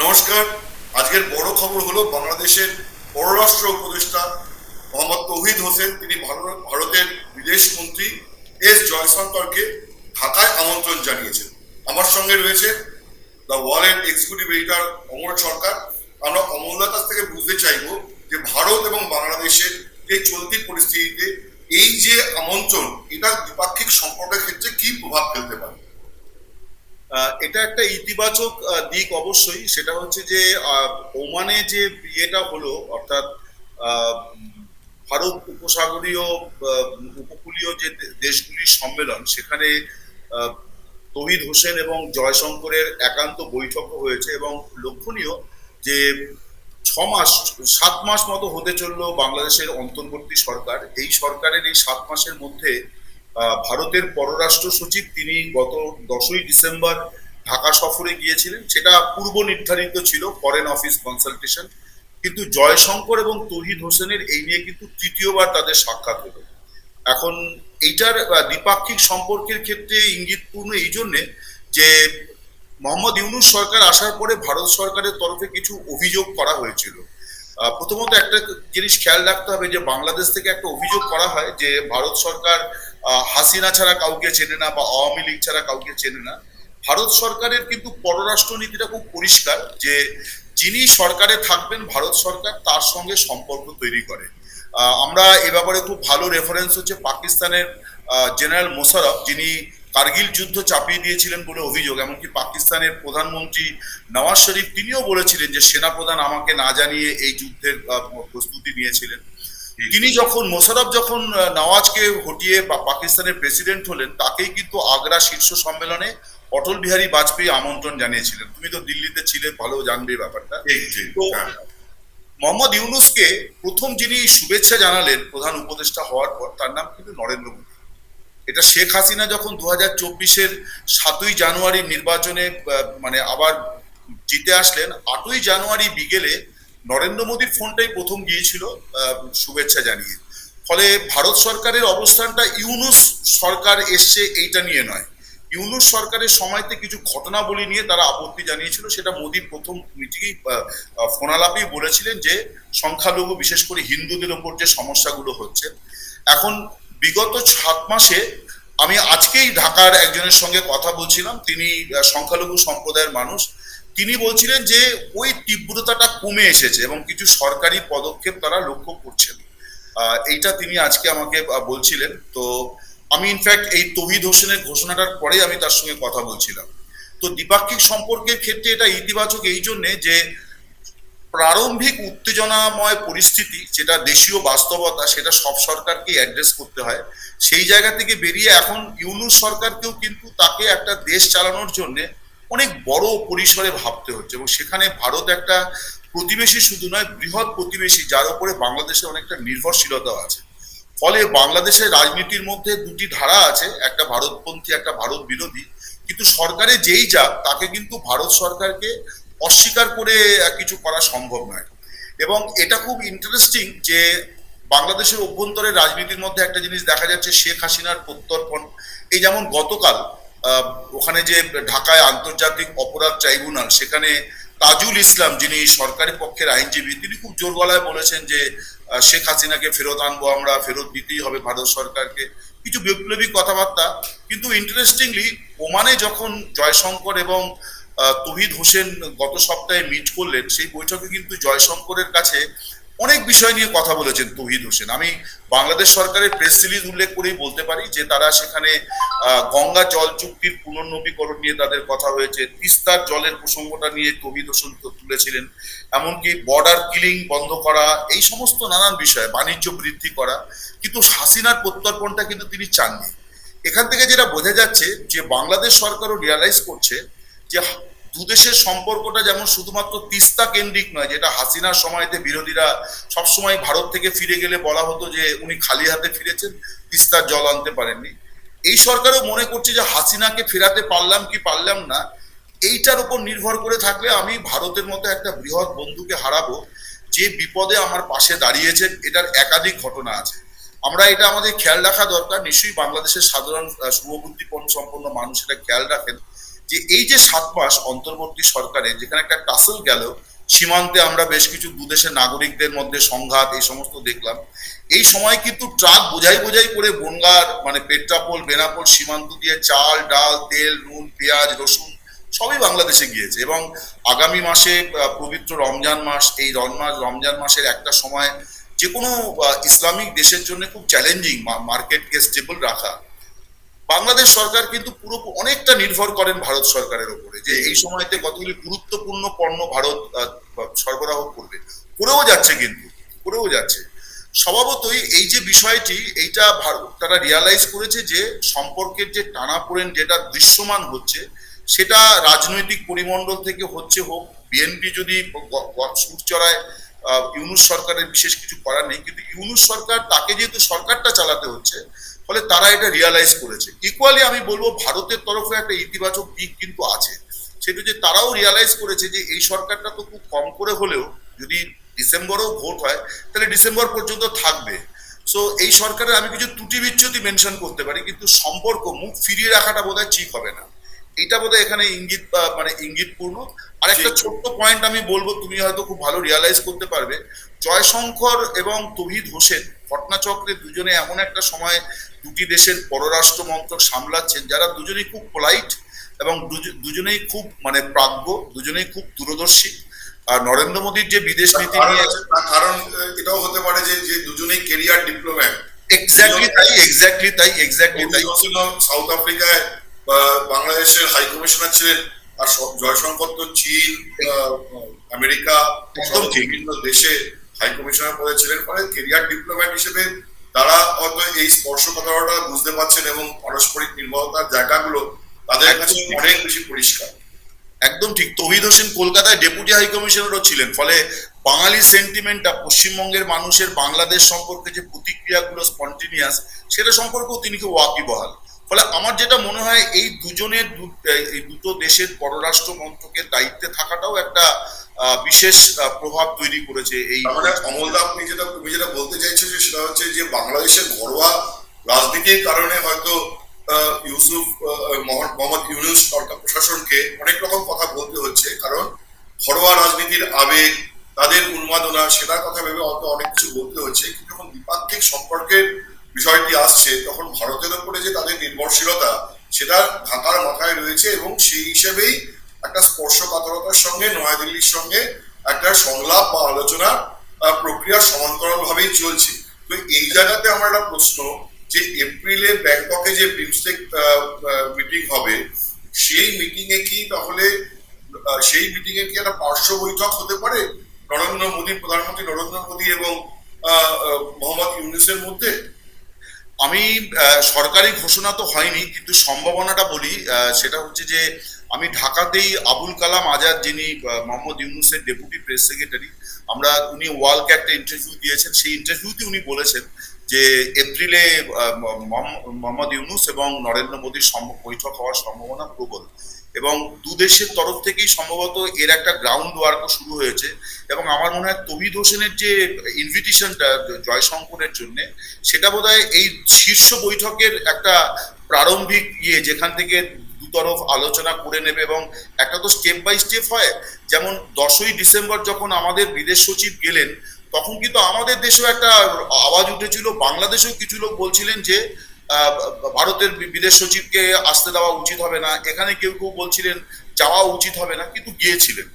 নমস্কার। আজকের বড় খবর হলো বাংলাদেশের পররাষ্ট্র উপদেষ্টা মোহাম্মদ তৌহিদ হোসেন, তিনি ভারত- ভারতের বিদেশ মন্ত্রী এস জয়শঙ্করকে ঢাকায় আমন্ত্রণ জানিয়েছেন। আমার সঙ্গে রয়েছে দ্য ওয়ালের এক্সিকিউটিভ এডিটর অমর সরকার। আমরা অমরদার কাছ থেকে বুঝতে চাইব যে ভারত এবং বাংলাদেশের এই চলতি পরিস্থিতিতে এই যে আমন্ত্রণ এটা দ্বিপাক্ষিক সম্পর্কের ক্ষেত্রে কি প্রভাব ফেলতে পারে? এটা একটা ইতিবাচক দিক অবশ্যই। সেটা হচ্ছে যে ওমানে যে বিয়েটা হলো, অর্থাৎ ভারত উপসাগরীয় উপকূলীয় যে দেশগুলির সম্মেলন, সেখানে তহিদ হোসেন এবং জয়শঙ্করের একান্ত বৈঠকও হয়েছে এবং লক্ষণীয় যে ছ মাস, সাত মাস মতো হতে চলল বাংলাদেশের অন্তর্বর্তী সরকার। এই সরকারের এই সাত মাসের মধ্যে ভারতের পররাষ্ট্র সচিব, তিনি গত দশই ডিসেম্বর ঢাকা সফরে গিয়েছিলেন। সেটা পূর্ব নির্ধারিত ছিল ফরেন অফিস কনসালটেশন কিন্তু জয়শঙ্কর এবং তৌহিদ হোসেনের এই নিয়ে কিন্তু তৃতীয়বার তাদের সাক্ষাৎ হলো। এখন এইটার দ্বিপাক্ষিক সম্পর্কের ক্ষেত্রে ইঙ্গিতপূর্ণ এই জন্যে যে মোহাম্মদ ইউনুস সরকার আসার পরে ভারত সরকারের তরফে কিছু অভিযোগ করা হয়েছিল। প্রথমত একটা জিনিস খেয়াল রাখতে হবে যে, বাংলাদেশ থেকে একটা অভিযোগ করা হয় যে, ভারত সরকার হাসিনা ছাড়া কাউকে চেনে না বা আওয়ামী লীগ ছাড়া কাউকে চেনে না। ভারত সরকারের কিন্তু পররাষ্ট্র নীতিটা খুব পরিষ্কার যে, যিনি সরকারে থাকবেন, ভারত সরকার তার সঙ্গে সম্পর্ক তৈরি করে। আমরা এ ব্যাপারে খুব ভালো রেফারেন্স হচ্ছে পাকিস্তানের জেনারেল মোশারফ যিনি কার্গিল যুদ্ধ চাপিয়ে দিয়েছিলেন বলে অভিযোগ, এমনকি পাকিস্তানের প্রধানমন্ত্রী নওয়াজ শরীফ, তিনিও বলেছিলেন যে, সেনাপ্রধান আমাকে না জানিয়ে এই যুদ্ধের প্রস্তুতি নিয়েছিলেন। তিনি যখন মোশারফ যখন নওয়াজকে হটিয়ে পা- পাকিস্তানের প্রেসিডেন্ট হলেন তাকেই কিন্তু আগ্রা শীর্ষ সম্মেলনে অটল বিহারী বাজপেয়ী আমন্ত্রণ জানিয়েছিলেন। তুমি তো দিল্লিতে ছিলে ভালো জানবে ব্যাপারটা। তো-। মোহাম্মদ ইউনুসকে প্রথম যিনি শুভেচ্ছা জানালেন প্রধান উপদেষ্টা হওয়ার পর তার নাম কিন্তু নরেন্দ্র মোদী। এটা শেখ হাসিনা যখন দু হাজার চব্বিশের সাতই জানুয়ারি নির্বাচনে মানে আবার জিতে আসলেন আটই জানুয়ারি বিকেলে নরেন্দ্র মোদীর ফোনটাই প্রথম গিয়েছিল শুভেচ্ছা জানিয়ে। ফলে ভারত সরকারের অবস্থানটা ইউনুস সরকার এসছে এইটা নিয়ে নয়। ইউনুস সরকারের সময়তে কিছু ঘটনাবলী নিয়ে তারা আপত্তি জানিয়েছিল, সেটা মোদী প্রথম মিটিংয়েই ফোনালাপেই বলেছিলেন যে সংখ্যালঘু, বিশেষ করে হিন্দুদের ওপর যে সমস্যাগুলো হচ্ছে। এখন বিগত সাত মাসে আমি আজকেই ঢাকার একজনের সঙ্গে কথা বলছিলাম, তিনি সংখ্যালঘু সম্প্রদায়ের মানুষ। তিনি বলছিলেন যে ওই তীব্রতাটা কমে এসেছে এবং কিছু সরকারি পদক্ষেপ তারা লক্ষ্য করছেন। এইটা তিনি আজকে আমাকে বলছিলেন। তো আমি ইনফ্যাক্ট এই তহিদ হোসেনের ঘোষণাটার পরে আমি তার সঙ্গে কথা বলছিলাম। তো দ্বিপাক্ষিক সম্পর্কের ক্ষেত্রে এটা ইতিবাচক এই জন্যে যে প্রারম্ভিক উত্তেজনাময় পরিস্থিতি, যেটা দেশীয় বাস্তবতা, সেটা সব সরকারকে অ্যাড্রেস করতে হয়, সেই জায়গা থেকে বেরিয়ে এখন ইউনুস সরকারকেও কিন্তু তাকে একটা দেশ চালানোর জন্য অনেক বড় পরিসরে ভাবতে হচ্ছে এবং সেখানে ভারত একটা প্রতিবেশী শুধু নয়, বৃহৎ প্রতিবেশী, যার উপরে বাংলাদেশের অনেকটা নির্ভরশীলতা আছে। ফলে বাংলাদেশের রাজনীতির মধ্যে দুটি ধারা আছে, একটা ভারতপন্থী, একটা ভারত বিরোধী। কিন্তু সরকারে যেই যাক, তাকে কিন্তু ভারত সরকারকে অস্বীকার করে কিছু করা সম্ভব নয়। এবং এটা খুব ইন্টারেস্টিং যে বাংলাদেশের অভ্যন্তরের রাজনীতির মধ্যে একটা জিনিস দেখা যাচ্ছে, শেখ হাসিনার প্রত্যর্পণ। এই যেমন গতকাল ওখানে যে ঢাকায় আন্তর্জাতিক অপরাধ ট্রাইব্যুনাল, সেখানে তাজুল ইসলাম যিনি সরকারি পক্ষের আইনজীবী, তিনি খুব জোর গলায় বলেছেন যে শেখ হাসিনাকে ফেরত আনব আমরা, ফেরত দিতেই হবে ভারত সরকারকে। কিছু বিপ্লবী কথাবার্তা, কিন্তু ইন্টারেস্টিংলি ওমানে যখন জয়শঙ্কর এবং তহিদ হোসেন গত সপ্তাহে মিট করলেন, সেই বৈঠকে কিন্তু জয়শঙ্করের কাছে অনেক বিষয় নিয়ে কথা বলেছেন তহিদ হোসেন। আমি বাংলাদেশ সরকারের প্রেস রিলিজ উল্লেখ করেই বলতে পারি যে, তারা সেখানে গঙ্গা জল চুক্তির পুনর্নবীকরণ নিয়ে তাদের কথা হয়েছে তিস্তার জলের প্রসঙ্গটা নিয়ে তহিদ হোসেন তুলেছিলেন। এমনকি বর্ডার কিলিং বন্ধ করা, এই সমস্ত নানান বিষয়, বাণিজ্য বৃদ্ধি করা। কিন্তু হাসিনার প্রত্যর্পণটা কিন্তু তিনি চাননি। এখান থেকে যেটা বোঝা যাচ্ছে যে, বাংলাদেশ সরকারও রিয়ালাইজ করছে যে দুদেশের সম্পর্কটা যেমন শুধুমাত্র তিস্তা কেন্দ্রিক নয় যেটা হাসিনার সময়তে বিরোধীরা সবসময় ভারত থেকে ফিরে গেলে বলা হতো যে উনি খালি হাতে ফিরেছেন তিস্তার জল আনতে পারেননি। এই সরকারও মনে করছে যে হাসিনাকে ফেরাতে পারলাম কি পারলাম না এইটার উপর নির্ভর করে থাকলে আমি ভারতের মতো একটা বৃহৎ বন্ধুকে হারাবো যে বিপদে আমার পাশে দাঁড়িয়েছেন এটার একাধিক ঘটনা আছে। আমরা এটা আমাদের খেয়াল রাখা দরকার নিশ্চয়ই বাংলাদেশের সাধারণ আহ, শুভবুদ্ধিপন্ন সম্পন্ন মানুষ এটা খেয়াল রাখেন। যে এই যে সাত মাস অন্তর্বর্তী সরকারের যেখানে একটা টাসল গেল, সীমান্তে আমরা বেশ কিছু দুদেশের নাগরিকদের মধ্যে সংঘাত, এই সমস্ত দেখলাম। এই সময় কিন্তু ট্রাক বোঝাই বোঝাই করে বনগার মানে পেট্রাপোল, বেনাপোল সীমান্ত দিয়ে চাল, ডাল, তেল, নুন, পেঁয়াজ, রসুন সবই বাংলাদেশে গিয়েছে এবং আগামী মাসে পবিত্র রমজান মাস, এই রমজান রমজান মাসের একটা সময় যে কোনো ইসলামিক দেশের জন্য খুব চ্যালেঞ্জিং মার্কেটকে স্টেবল রাখা। বাংলাদেশ সরকার কিন্তু পুরো অনেকটা নির্ভর করেন ভারত সরকারের উপরে, যে এই সময়তে কতগুলি গুরুত্বপূর্ণ পণ্য ভারত সরবরাহ করবে। করেও যাচ্ছে কিন্তু, করেও যাচ্ছে। স্বভাবতই এই যে বিষয়টি, এইটা ভারত তারা রিয়ালাইজ করেছে যে সম্পর্কের যে টানাপোড়েন যেটা দৃশ্যমান হচ্ছে, সেটা রাজনৈতিক পরিমণ্ডল থেকে হচ্ছে হোক, বিএনপি যদি গ- গ- সুর চড়ায় ইউনুস সরকারের বিশেষ কিছু করার নেই, কিন্তু ইউনুস সরকার তাকে যেহেতু সরকারটা চালাতে হচ্ছে ফলে তারা এটা রিয়ালাইজ করেছে। ইকুয়ালি আমি বলব ভারতের তরফে একটা ইতিবাচক দিক কিন্তু আছে। সেটা যে তারাও রিয়ালাইজ করেছে যে এই সরকারটা তো খুব কম করে হলেও যদি ডিসেম্বরেও ভোট হয় তাহলে ডিসেম্বর পর্যন্ত থাকবে। সো এই সরকারের আমি কিছু ত্রুটি বিচ্যুতি মেনশন করতে পারি কিন্তু সম্পর্ক মুখ ফিরিয়ে রাখাটা বোধহয় ঠিক হবে না। এটা বোধহয় এখানে ইঙ্গিত মানে ইঙ্গিতপূর্ণ। আর একটা ছোট্ট পয়েন্ট আমি বলব তুমি হয়তো খুব ভালো রিয়ালাইজ করতে পারবে। জয়শঙ্কর এবং তহিদ হোসেন ঘটনাচক্রে দুজনে এমন একটা সময় দুটি দেশের পররাষ্ট্র মন্ত্রক সামলাচ্ছেন যারা দুজনেই খুব পোলাইট এবং দুজনেই খুব মানে প্রাজ্ঞ দুজনেই খুব দূরদর্শী। আর নরেন্দ্র মোদীর যে বিদেশ নীতি নিয়ে কারণ এটাও হতে পারে যে যে দুজনেই কেরিয়ার ডিপ্লোম্যাট এক্স্যাক্টলি তাই এক্স্যাক্টলি তাই এক্স্যাক্টলি তাই। ছিল সাউথ আফ্রিকায় বাংলাদেশের হাই কমিশনার ছিলেন আর জয়শঙ্কর তো চীন আমেরিকা একদম বিভিন্ন দেশে হাই কমিশনার পদে ছিলেন ফলে কেরিয়ার ডিপ্লোম্যাট হিসেবে তারা হয়তো এই স্পর্শকাতরটা বুঝতে পারছেন এবং পারস্পরিক নির্ভরতার জায়গাগুলো তাদের কাছে অনেক বেশি পরিষ্কার। একদম ঠিক। তহিদ হোসেন কলকাতায় ডেপুটি হাই কমিশনারও ছিলেন ফলে বাঙালি সেন্টিমেন্টটা পশ্চিমবঙ্গের মানুষের বাংলাদেশ সম্পর্কে যে প্রতিক্রিয়াগুলো স্পন্টিনিয়াস সেটা সম্পর্কেও তিনি খুব ওয়াকিবহাল। ফলে আমার যেটা মনে হয় এই দুজনের দুটো দেশের পররাষ্ট্র মন্ত্রকের দায়িত্বে থাকাটাও একটা বিশেষ প্রভাব তৈরি করেছে এই মানে অমলদা আপনি যেটা, তুমি যেটা বলতে চাইছো যে সেটা হচ্ছে যে বাংলাদেশের ঘরোয়া রাজনীতির কারণে হয়তো ইউসুফ মোহাম্মদ ইউনুস সরকার প্রশাসনকে অনেক রকম কথা বলতে হচ্ছে। কারণ ঘরোয়া রাজনীতির আবেগ, তাদের উন্মাদনা, সেটার কথা ভেবে হয়তো অনেক কিছু বলতে হচ্ছে। কিন্তু যখন দ্বিপাক্ষিক সম্পর্কের বিষয়টি আসছে, তখন ভারতের উপরে যে তাদের নির্ভরশীলতা, সেটা ঢাকার মাথায় রয়েছে এবং সেই হিসেবেই একটা স্পর্শকাতরতার সঙ্গে, নয়াদিল্লির সঙ্গে একটা সংলাপ বা আলোচনা প্রক্রিয়া সমান্তরাল ভাবেই চলছে। তো এই জায়গাতে আমার একটা প্রশ্ন, যে এপ্রিলে ব্যাংককে যে বিমস্টেক মিটিং হবে, সেই মিটিং এ কি তাহলে সেই মিটিং এ কি একটা পার্শ্ব বৈঠক হতে পারে? নরেন্দ্র মোদী, প্রধানমন্ত্রী নরেন্দ্র মোদী এবং মোহাম্মদ ইউনুসের মধ্যে? আমি সরকারি ঘোষণা তো হয়নি, কিন্তু সম্ভাবনাটা বলি সেটা হচ্ছে যে আমি ঢাকাতেই আবুল কালাম আজাদ যিনি মোহাম্মদ ইউনুসের ডেপুটি প্রেস সেক্রেটারি, আমরা, উনি ওয়ালকে একটা ইন্টারভিউ দিয়েছেন। সেই ইন্টারভিউতে উনি বলেছেন যে, এপ্রিলে মোহাম্মদ ইউনুস এবং নরেন্দ্র মোদীর বৈঠক হওয়ার সম্ভাবনা প্রবল। এবং দু দেশের তরফ থেকেই সম্ভবত এর একটা গ্রাউন্ড ওয়ার্কও শুরু হয়েছে। এবং আমার মনে হয় তহিদ হোসেনের যে ইনভিটেশনটা জয়শঙ্করের জন্য, সেটা বোধহয় এই শীর্ষ বৈঠকের একটা প্রারম্ভিক ইয়ে যেখান থেকে দুতরফ আলোচনা করে নেবে এবং একটা তো স্টেপ বাই স্টেপ হয়। যেমন দশই ডিসেম্বর যখন আমাদের বিদেশ সচিব গেলেন তখন কিন্তু আমাদের দেশেও একটা আওয়াজ উঠেছিল। বাংলাদেশেও কিছু লোক বলছিলেন যে ভারতের বিদেশ সচিবকে আসতে দেওয়া উচিত হবে না। এখানে কেউ কেউ বলছিলেন যাওয়া উচিত হবে না কিন্তু গিয়েছিলেন।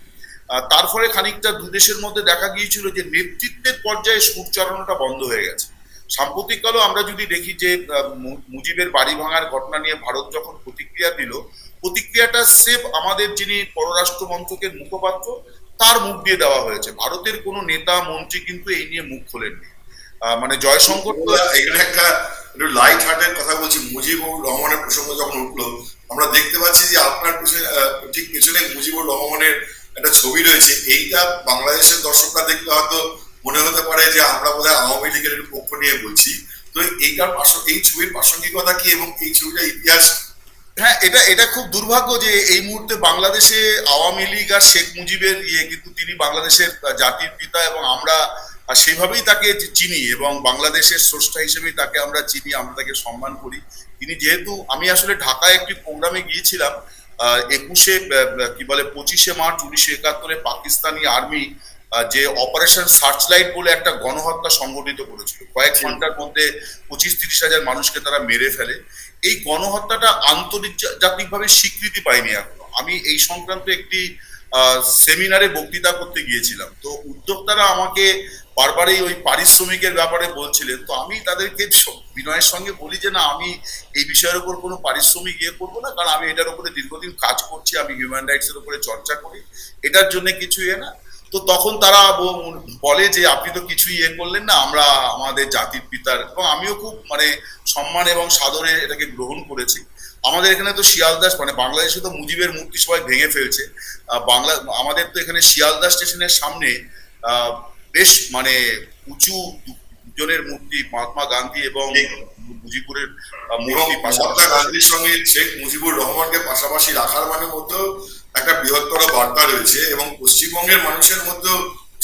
আহ, তার ফলে খানিকটা দুদেশের মধ্যে দেখা গিয়েছিল যে নেতৃত্বের পর্যায়ে সুর বন্ধ হয়ে গেছে। সাম্প্রতিককালেও আমরা যদি দেখি যে মুজিবের বাড়ি ভাঙার ঘটনা নিয়ে ভারত যখন প্রতিক্রিয়া দিল, প্রতিক্রিয়াটা সেফ আমাদের যিনি পররাষ্ট্র মন্ত্রকের মুখপাত্র, তার মুখ দিয়ে দেওয়া হয়েছে। ভারতের কোনো নেতা, মন্ত্রী কিন্তু এই নিয়ে মুখ খোলেননি। মানে জয়শঙ্কর এখানে একটা একটু লাইট হার্টের কথা বলছি। মুজিবুর রহমানের প্রসঙ্গ যখন উঠল, আমরা দেখতে পাচ্ছি যে আপনার ঠিক পেছনে মুজিবুর রহমানের একটা ছবি রয়েছে। এইটা বাংলাদেশের দর্শকরা দেখলে হয়তো মনে হতে পারে যে আমরা বোধহয় আওয়ামী লীগের পক্ষ নিয়ে বলছি। তো এইটার এই ছবির প্রাসঙ্গিকতা কি এবং এই ছবিটা ইতিহাস? হ্যাঁ এটা এটা খুব দুর্ভাগ্য যে এই মুহূর্তে বাংলাদেশে আওয়ামী লীগ আর শেখ মুজিবের ইয়ে কিন্তু তিনি বাংলাদেশের জাতির পিতা এবং আমরা সেভাবেই তাকে চিনি এবং বাংলাদেশের স্রষ্টা হিসেবেই তাকে আমরা চিনি, আমরা তাকে সম্মান করি। তিনি যেহেতু, আমি আসলে ঢাকায় একটি প্রোগ্রামে গিয়েছিলাম একুশে কি বলে, পঁচিশে মার্চ উনিশশো একাত্তরে পাকিস্তানি আর্মি যে অপারেশন সার্চলাইট বলে একটা গণহত্যা সংগঠিত করেছিল। কয়েক ঘণ্টার মধ্যে পঁচিশ তিরিশ হাজার মানুষকে তারা মেরে ফেলে। এই গণহত্যাটা আন্তর্জাতিকভাবে স্বীকৃতি পায়নি এখনও। আমি এই সংক্রান্ত একটি সেমিনারে বক্তৃতা করতে গিয়েছিলাম। তো উদ্যোক্তারা আমাকে বারবারই ওই পারিশ্রমিকের ব্যাপারে বলছিলেন। তো আমি তাদেরকে বিনয়ের সঙ্গে বলি যে না আমি এই বিষয়ের উপর কোনো পারিশ্রমিক ইয়ে করব না। কারণ আমি এটার উপরে দীর্ঘদিন কাজ করছি। আমি হিউম্যান রাইটস এর উপরে চর্চা করি। এটার জন্য কিছু ইয়ে না। তো তখন তারা বলে যে আপনি তো কিছুই ইয়ে করলেন না আমরা আমাদের জাতির পিতার। এবং আমিও খুব মানে সম্মান এবং সাদরে এটাকে গ্রহণ করেছি। আমাদের এখানে তো শিয়ালদাস মানে বাংলাদেশে তো মুজিবের মূর্তি সবাই ভেঙে ফেলছে। বাংলা আমাদের তো এখানে শিয়ালদা স্টেশনের সামনে আহ, বেশ মানে উঁচু দুজনের মূর্তি মহাত্মা গান্ধী এবং মুজিবুরের মূর্তি মহাত্মা গান্ধীর সঙ্গে শেখ মুজিবুর রহমানকে পাশাপাশি রাখার মানে মধ্যেও একটা বৃহত্তর বার্তা রয়েছে এবং পশ্চিমবঙ্গের মানুষের মধ্যেও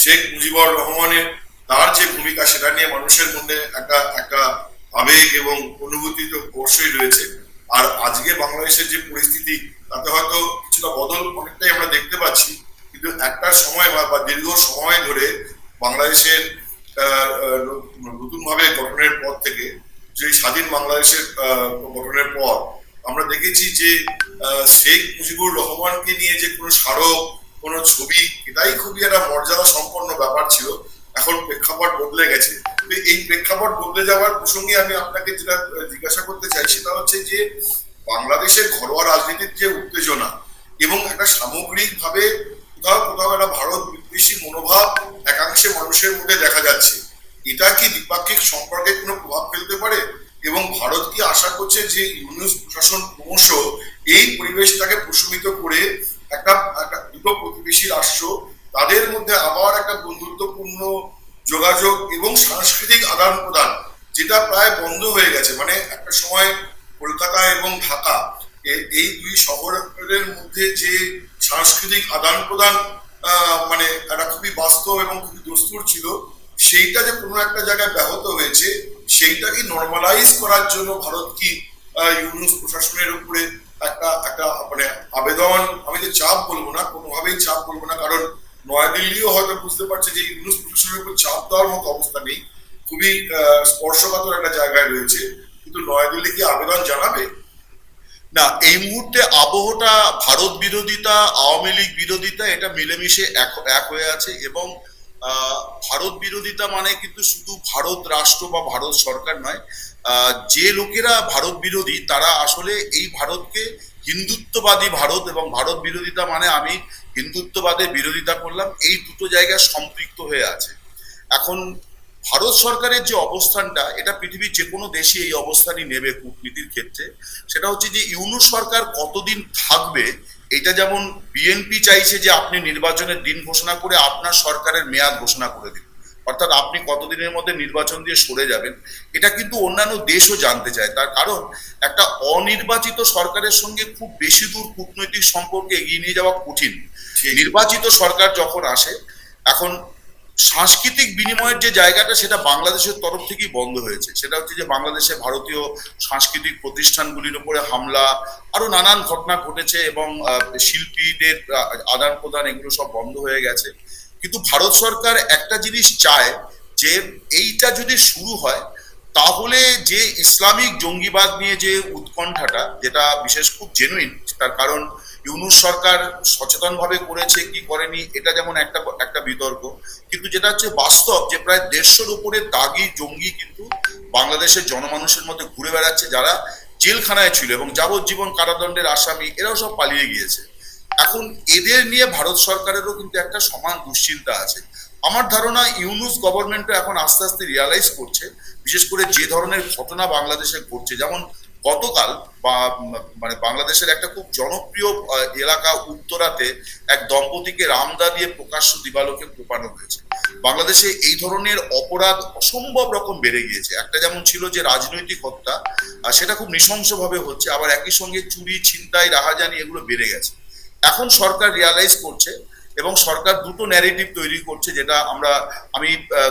শেখ মুজিবুর রহমানের, তার যে ভূমিকা সেটা নিয়ে মানুষের মধ্যে একটা একটা আবেগ এবং অনুভূতি তো অবশ্যই রয়েছে। আর আজকে বাংলাদেশের যে পরিস্থিতি, তাতে হয়তো কিছুটা বদল অনেকটাই আমরা দেখতে পাচ্ছি, কিন্তু একটা সময় বা দীর্ঘ সময় ধরে বাংলাদেশের নতুনভাবে গঠনের পর থেকে, যে স্বাধীন বাংলাদেশের গঠনের পর আমরা দেখেছি যে শেখ মুজিবুর রহমানকে নিয়ে যে কোনো স্মারক, কোনো ছবি, এটাই খুবই একটা মর্যাদা সম্পন্ন ব্যাপার ছিল। এখন প্রেক্ষাপট বদলে গেছে। এই প্রেক্ষাপট বদলে যাওয়ার প্রসঙ্গে আমি আপনাকে যেটা জিজ্ঞাসা করতে চাই সেটা হচ্ছে যে, বাংলাদেশের ঘরোয়া রাজনীতির যে উত্তেজনা এবং একটা সামগ্রিকভাবে কোথাও কোথাও একটা ভারত বিদ্বেষী মনোভাব একাংশে মানুষের মধ্যে দেখা যাচ্ছে, এটা কি দ্বিপাক্ষিক সম্পর্কে কোনো প্রভাব ফেলতে পারে? এবং ভারত কি আশা করছে যে ইউনিয়ন প্রশাসন ক্রমশ এই পরিবেশটাকে প্রশমিত করে একটা একটা দুটো প্রতিবেশী রাষ্ট্র, তাদের মধ্যে আবার একটা বন্ধুত্বপূর্ণ যোগাযোগ এবং সাংস্কৃতিক আদান প্রদান, যেটা প্রায় বন্ধ হয়ে গেছে। মানে একটা সময় কলকাতা এবং ঢাকা এই দুই শহরের মধ্যে যে সাংস্কৃতিক আদান প্রদান মানে একটা খুবই বাস্তব এবং খুবই দস্তুর ছিল, সেইটা যে কোনো একটা জায়গায় ব্যাহত হয়েছে সেইটাকে নর্মালাইজ করার জন্য ভারত কি ইউনুস প্রশাসনের উপরে একটা একটা মানে আবেদন, আমি যে চাপ বলব না, কোনোভাবেই চাপ বলব না, কারণ নয়াদিল্লিও হয়তো বুঝতে পারছে যে ইউনুস প্রশাসনের উপর চাপ দেওয়ার মতো অবস্থা নেই, খুবই স্পর্শকাতর একটা জায়গায় রয়েছে, কিন্তু নয়াদিল্লি কি আবেদন জানাবে? না, এই মুহূর্তে আবহটা ভারত বিরোধিতা, আওয়ামী লীগ বিরোধিতা, এটা মিলেমিশে এক হয়ে আছে এবং ভারত বিরোধিতা মানে কিন্তু শুধু ভারত রাষ্ট্র বা ভারত সরকার নয় যে লোকেরা ভারত বিরোধী তারা আসলে এই ভারতকে হিন্দুত্ববাদী ভারত এবং ভারত বিরোধিতা মানে আমি হিন্দুত্ববাদের বিরোধিতা করলাম, এই দুটো জায়গায় সম্পৃক্ত হয়ে আছে। এখন ভারত সরকারের যে অবস্থানটা, এটা পৃথিবীর যে কোনো দেশই এই অবস্থানই নেবে কূটনীতির ক্ষেত্রে। সেটা হচ্ছে যে ইউনুস সরকার কতদিন থাকবে এটা যেমন বিএনপি চাইছে যে আপনি নির্বাচনের দিন ঘোষণা করে আপনার সরকারের মেয়াদ ঘোষণা করে দিন। অর্থাৎ আপনি কতদিনের মধ্যে নির্বাচন দিয়ে সরে যাবেন এটা কিন্তু অন্যান্য দেশও জানতে চায়। তার কারণ একটা অনির্বাচিত সরকারের সঙ্গে খুব বেশি দূর কূটনৈতিক সম্পর্কে এগিয়ে নিয়ে যাওয়া কঠিন। নির্বাচিত সরকার যখন আসে এখন সাংস্কৃতিক বিনিময়ের যে জায়গাটা, সেটা বাংলাদেশের তরফ থেকেই বন্ধ হয়েছে। সেটা হচ্ছে যে বাংলাদেশে ভারতীয় সাংস্কৃতিক প্রতিষ্ঠানগুলির উপরে হামলা, আরও নানান ঘটনা ঘটেছে এবং শিল্পীদের আদান প্রদান এগুলো সব বন্ধ হয়ে গেছে। কিন্তু ভারত সরকার একটা জিনিস চায় যে এইটা যদি শুরু হয় তাহলে যে ইসলামিক জঙ্গিবাদ নিয়ে যে উৎকণ্ঠাটা, যেটা বিশেষ খুব জেনুইন তার কারণ ইউনুস সরকার সচেতনভাবে করেছে, কি করেনি, এটা যেমন একটা একটা বিতর্ক। কিন্তু যেটা হচ্ছে বাস্তব, যে প্রায় দেড়শোর উপরে দাগি জঙ্গি কিন্তু বাংলাদেশের জনমানুষের মধ্যে ঘুরে বেড়াচ্ছে, যারা জেলখানায় ছিল এবং যাবজ্জীবন কারাদণ্ডের আসামি, এরাও সব পালিয়ে গিয়েছে। এখন এদের নিয়ে ভারত সরকারেরও কিন্তু একটা সমান দুশ্চিন্তা আছে। আমার ধারণা ইউনুস গভর্নমেন্টও এখন আস্তে আস্তে রিয়ালাইজ করছে, বিশেষ করে যে ধরনের ঘটনা বাংলাদেশে ঘটছে। যেমন গতকাল বা মানে বাংলাদেশের একটা খুব জনপ্রিয় এলাকা উত্তরাতে এক দম্পতিকে রামদা দিয়ে প্রকাশ্য দিবালোকে কোপানো হয়েছে। বাংলাদেশে এই ধরনের অপরাধ অসম্ভব রকম বেড়ে গিয়েছে। একটা যেমন ছিল যে রাজনৈতিক হত্যা সেটা খুব নৃশংসভাবে হচ্ছে, আবার একই সঙ্গে চুরি, ছিনতাই, রাহাজানি এগুলো বেড়ে গেছে। এখন সরকার রিয়ালাইজ করছে এবং সরকার দুটো ন্যারেটিভ তৈরি করছে যেটা আমরা আমি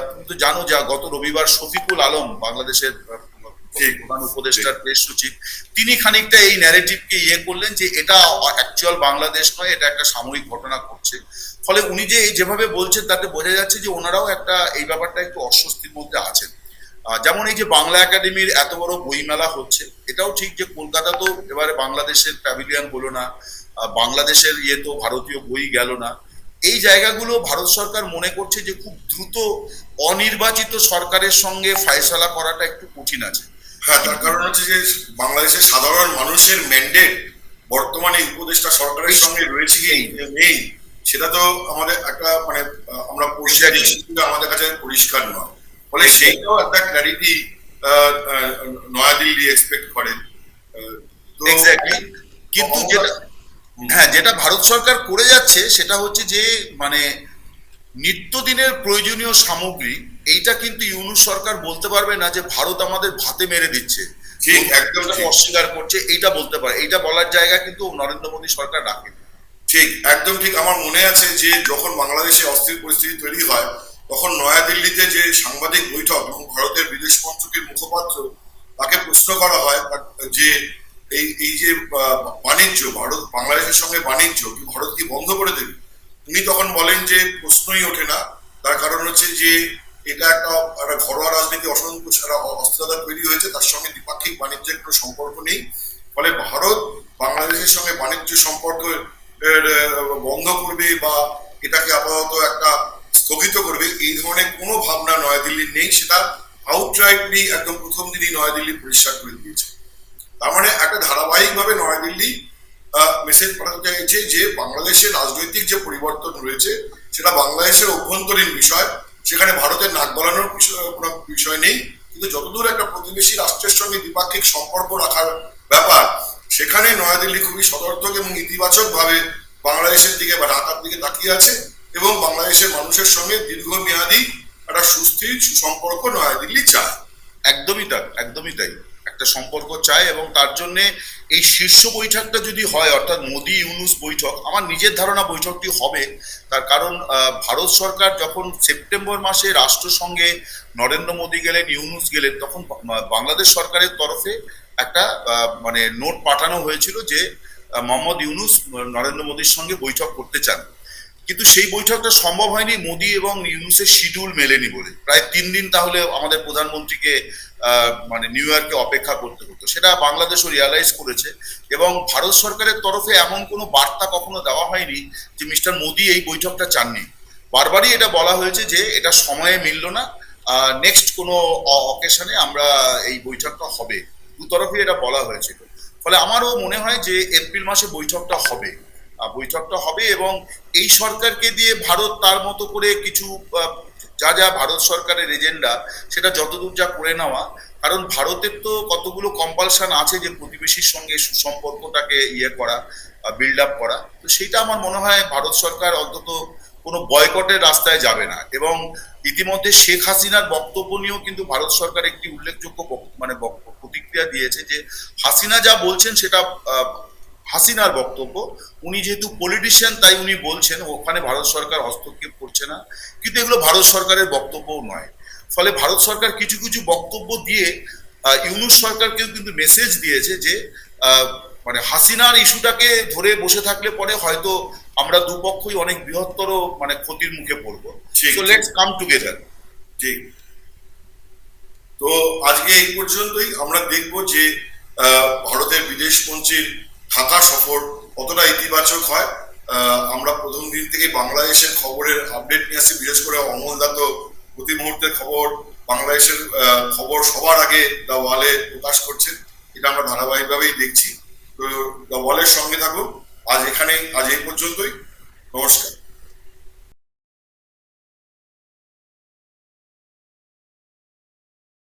তুমি তো জানো যা গত রবিবার শফিকুল আলম বাংলাদেশের। প্রধান উপদেষ্টার প্রেস সচিব তিনি খানিকটা এই ন্যারেটিভকে ইয়ে করলেন যে এটা অ্যাকচুয়াল বাংলাদেশ নয় এটা একটা সাময়িক ঘটনা ঘটছে। ফলে উনি যে এই যেভাবে বলছেন তাতে বোঝা যাচ্ছে যে ওনারাও একটা এই ব্যাপারটা একটু অস্বস্তির মধ্যে আছেন। যেমন এই যে বাংলা একাডেমির এত বড় বইমেলা হচ্ছে এটাও ঠিক যে কলকাতা তো এবারে বাংলাদেশের প্যাভিলিয়ন হলো না বাংলাদেশের ইয়ে তো ভারতীয় বই গেল না। এই জায়গাগুলো ভারত সরকার মনে করছে যে খুব দ্রুত অনির্বাচিত সরকারের সঙ্গে ফায়সালা করাটা একটু কঠিন আছে। হ্যাঁ তার কারণ হচ্ছে যে বাংলাদেশের সাধারণ মানুষের ম্যান্ডেট বর্তমানে উপদেষ্টা সরকারের সঙ্গে রয়েছে কি নেই। সেটা তো আমাদের একটা মানে আমরা পরিষ্কার. আমাদের কাছে পরিষ্কার নয়। ফলে সেইটাও একটা ক্ল্যারিটি নয়াদিল্লি এক্সপেক্ট করে। আহ, তো কিন্তু যেটা হ্যাঁ যেটা ভারত সরকার করে যাচ্ছে সেটা হচ্ছে যে মানে নিত্যদিনের প্রয়োজনীয় সামগ্রী এইটা কিন্তু ইউনুস সরকার বলতে পারবে না যে ভারত আমাদের ভাতে মেরে দিচ্ছে। ঠিক একদম। অস্বীকার করছে এইটা বলতে পারে। এইটা বলার জায়গা কিন্তু নরেন্দ্র মোদী সরকার রাখে ঠিক একদম ঠিক। আমার মনে আছে যে যখন বাংলাদেশে অস্থির পরিস্থিতি তৈরি হয় তখন নয়াদিল্লিতে যে সাংবাদিক বৈঠক এবং ভারতের বিদেশ মন্ত্রকের মুখপাত্র তাকে প্রশ্ন করা হয় যে এই এই যে বাণিজ্য, ভারত, বাংলাদেশের সঙ্গে বাণিজ্য ভারত কি বন্ধ করে দেবে? উনি তখন বলেন যে প্রশ্নই ওঠে না। তার কারণ হচ্ছে যে এটা একটা একটা ঘরোয়া রাজনীতি অসন্তোষ অস্থিরতা তৈরি হয়েছে, তার সঙ্গে দ্বিপাক্ষিক বাণিজ্যের কোনো সম্পর্ক নেই। ফলে ভারত বাংলাদেশের সঙ্গে বাণিজ্য সম্পর্ক বন্ধ করবে বা এটাকে আপাতত একটা স্থগিত করবে, এই ধরনের কোনো ভাবনা নয়াদিল্লির নেই। সেটা আউটরাইটলি একদম প্রথম দিনই নয়াদিল্লি পরিষ্কার করে দিয়েছে। তার মানে একটা ধারাবাহিকভাবে নয়াদিল্লি মেসেজ পাঠাতে চাইছে যে বাংলাদেশের রাজনৈতিক যে পরিবর্তন রয়েছে, সেটা বাংলাদেশের অভ্যন্তরীণ বিষয়, সেখানে ভারতের নাক গলানোর কোনো বিষয় নেই। কিন্তু যতদূর একটা প্রতিবেশী রাষ্ট্রের সঙ্গে দ্বিপাক্ষিক সম্পর্ক রাখার ব্যাপার, সেখানে নয়াদিল্লি খুবই সদর্থক এবং ইতিবাচক ভাবে বাংলাদেশের দিকে বা ঢাকার দিকে তাকিয়ে আছে এবং বাংলাদেশের মানুষের সঙ্গে দীর্ঘমেয়াদী একটা সুস্থির সুসম্পর্ক নয়াদিল্লি চায়। একদমই তাই একদমই তাই। একটা সম্পর্ক চায় এবং তার জন্য এই শীর্ষ বৈঠকটা যদি হয়, অর্থাৎ মোদি ইউনুস বৈঠক, আমার নিজের ধারণা বৈঠকটি হবে। তার কারণ ভারত সরকার যখন সেপ্টেম্বর মাসে রাষ্ট্রসংঘে নরেন্দ্র মোদী গেলেন, ইউনুস গেলেন, তখন বাংলাদেশ সরকারের তরফে একটা মানে নোট পাঠানো হয়েছিল যে মোহাম্মদ ইউনুস নরেন্দ্র মোদীর সঙ্গে বৈঠক করতে চান। কিন্তু সেই বৈঠকটা সম্ভব হয়নি। মোদি এবং ইউনুসের শিডিউল মেলেনি বলে। প্রায় তিন দিন তাহলে আমাদের প্রধানমন্ত্রীকে মানে নিউ ইয়র্কে অপেক্ষা করতে হতো। সেটা বাংলাদেশও রিয়ালাইজ করেছে এবং ভারত সরকারের তরফে এমন কোনো বার্তা কখনো দেওয়া হয়নি যে মিস্টার মোদি এই বৈঠকটা চাননি। বারবারই এটা বলা হয়েছে যে এটা সময়ে মিলল না নেক্সট কোনো অকেশনে আমরা এই বৈঠকটা হবে। দু তরফে এটা বলা হয়েছিল। ফলে আমারও মনে হয় যে এপ্রিল মাসে বৈঠকটা হবে। বৈঠকটা হবে এবং এই সরকারকে দিয়ে ভারত তার মতো করে কিছু যা যা ভারত সরকারের এজেন্ডা, সেটা যতদূর যা করে নেওয়া, কারণ ভারতের তো কতগুলো কম্পালশন আছে যে প্রতিবেশীর সঙ্গে সুসম্পর্কটাকে ইয়ে করা বিল্ড আপ করা। তো সেটা আমার মনে হয় ভারত সরকার অন্তত কোনো বয়কটের রাস্তায় যাবে না। এবং ইতিমধ্যে শেখ হাসিনার বক্তব্য নিয়েও কিন্তু ভারত সরকার একটি উল্লেখযোগ্য মানে প্রতিক্রিয়া দিয়েছে যে হাসিনা যা বলছেন সেটা হাসিনার বক্তব্য। উনি যেহেতু পলিটিশিয়ান তাই উনি বলছেন ওখানে ভারত সরকার হস্তক্ষেপ করছে না। কিন্তু এগুলো ভারত সরকারের বক্তব্যও নয়। ফলে ভারত সরকার কিছু কিছু বক্তব্য দিয়ে ইউনুস সরকারকেও কিন্তু মেসেজ দিয়েছে যে মানে হাসিনার ইস্যুটাকে ধরে বসে থাকলে পরে হয়তো আমরা দুপক্ষই অনেক বৃহত্তর মানে ক্ষতির মুখে পড়ব। সো লেটস কাম টুগেদার ঠিক তো আজকে এই পর্যন্তই। আমরা দেখব যে ভারতের বিদেশ মন্ত্রীর ঢাকা সফর কতটা ইতিবাচক হয়। আমরা প্রথম দিন থেকে বাংলাদেশের খবরের আপডেট নিয়ে আসছি বিশেষ করে অমল দা তো প্রতি মুহূর্তের খবর, বাংলাদেশের খবর সবার আগে দ্য ওয়ালে প্রকাশ করছেন। এটা আমরা ধারাবাহিকভাবেই দেখছি। তো দ্য ওয়ালের সঙ্গে থাকুন। আজ এখানেই, আজ এই পর্যন্তই। নমস্কার।